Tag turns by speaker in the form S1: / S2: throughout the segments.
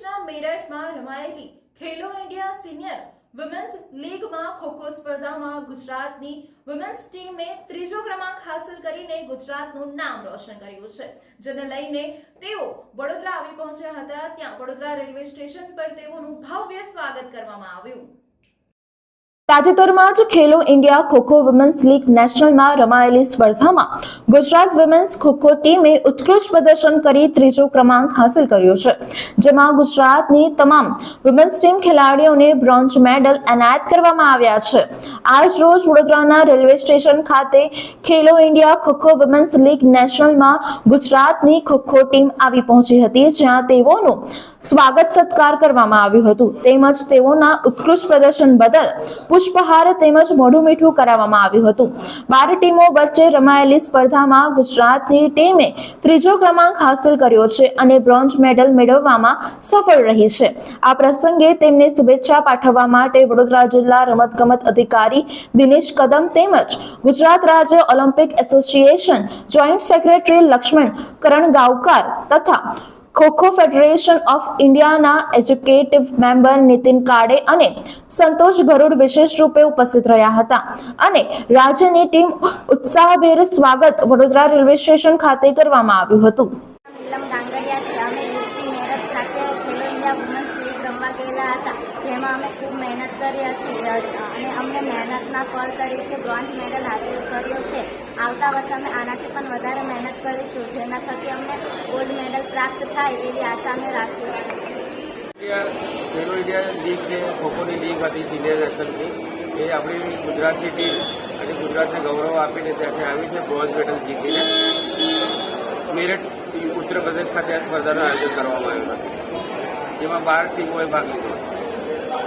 S1: પ્રદેશના મેરઠમાં રમાયેલી ખેલો ઇન્ડિયા સિનિયર વિમેન્સ લીગમાં ખોખો સ્પર્ધામાં ગુજરાતની વિમેન્સ ટીમે ત્રીજો ક્રમાંક હાંસલ કરીને ગુજરાતનું નામ રોશન કર્યું છે. જેને લઈને તેઓ વડોદરા આવી પહોંચ્યા હતા. ત્યાં વડોદરા રેલવે સ્ટેશન પર તેઓનું ભવ્ય સ્વાગત કરવામાં આવ્યું. તાજેતરમાં જ Khelo India kho kho women's league નેશનલમાં રમાયેલી સ્પર્ધામાં ગુજરાત વિમેન્સ ખોખો ટીમે ઉત્કૃષ્ટ પ્રદર્શન કરી ત્રીજો ક્રમાંક હાંસલ કર્યો છે. જેમાં ગુજરાતની તમામ વિમેન્સ ટીમ ખેલાડીઓને બ્રોન્ઝ મેડલ એનાયત કરવામાં આવ્યા છે. આજ રોજ વડોદરાના રેલવે સ્ટેશન ખાતે Khelo India kho kho women's league નેશનલમાં ગુજરાતની ખોખો ટીમ આવી પહોંચી હતી, જ્યાં તેઓનું સ્વાગત સત્કાર કરવામાં આવ્યું હતું. તેમજ તેઓના ઉત્કૃષ્ટ પ્રદર્શન બદલ પુષ્પહાર તેમજ મોઢું મીઠું કરાવવામાં આવ્યું હતું. બાર ટીમો વચ્ચે રમાયેલી સ્પર્ધામાં ગુજરાતની ટીમે ત્રીજો ક્રમાંક હાંસલ કર્યો છે અને બ્રોન્ઝ મેડલ મેળવવામાં સફળ રહી છે. આ પ્રસંગે તેમને શુભેચ્છા પાઠવવા માટે વડોદરા જિલ્લા રમતગમત અધિકારી દિનેશ કદમ તેમજ ગુજરાત રાજ્ય Olympic association joint secretary Laxman Karangaokar તથા ખોખો ફેડરેશન ઓફ ઇન્ડિયાના એજ્યુકેટિવ મેમ્બર નીતિન કાડે અને સંતોષ ગરુડ વિશેષ રૂપે ઉપસ્થિત રહ્યા હતા. અને રાજ્યની ટીમ ઉત્સાહભેર સ્વાગત વડોદરા રેલવે સ્ટેશન ખાતે કરવામાં આવ્યું હતું.
S2: અમે યુપી મેરઠ ખાતે ખેલો ઇન્ડિયા વુમન્સ લીગ રમવા ગયેલા હતા. જેમાં અમે ખૂબ મહેનત કરી હતી અને અમને મહેનતના ફળ તરીકે બ્રોન્ઝ મેડલ હાંસલ કર્યો છે. આવતા વર્ષે અમે આનાથી પણ વધારે મહેનત કરીશું, જેના થકી અમને ગોલ્ડ મેડલ પ્રાપ્ત થાય એવી આશા અમે રાખીશું
S3: ખેલો ઇન્ડિયા લીગ છે ખોખોની લીગ હતી સિનિયર નેશનલની એ આપણી ગુજરાતની ટીમ અને ગુજરાતને ગૌરવ આપીને ત્યાંથી આવી છે બ્રોન્ઝ મેડલ જીતીને. મેરઠ, ઉત્તર પ્રદેશ ખાતે આ સ્પર્ધાનું આયોજન કરવામાં આવ્યું હતું. જેમાં બાર ટીમોએ ભાગ લીધો.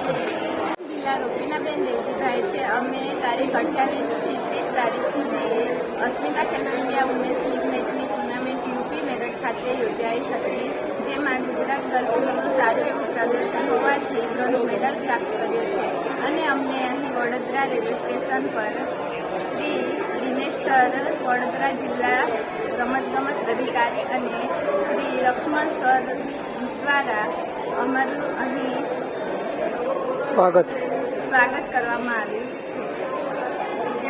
S2: જિલ્લા રૂપીનાબેન દેવજીભાઈ છે. અમે તારીખ અઠ્યાવીસથી ત્રીસ તારીખ સુધી Asmita Khelo India women's league મેચની ટુર્નામેન્ટ યુપી મેરઠ ખાતે યોજાઈ હતી, જેમાં ગુજરાત ગર્લ્સનું સારું એવું પ્રદર્શન હોવાથી બ્રોન્ઝ મેડલ પ્રાપ્ત કર્યો છે. અને અમને અહીં વડોદરા રેલવે સ્ટેશન પર શ્રી દિનેશ વડોદરા જિલ્લા રમતગમત અધિકારી અને શ્રી લક્ષ્મણ સર દ્વારા અમારું અહીં
S4: સ્વાગત.
S2: સ્વાગત કરવામાં આવ્યું છે. જે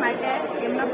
S2: માટે એમનો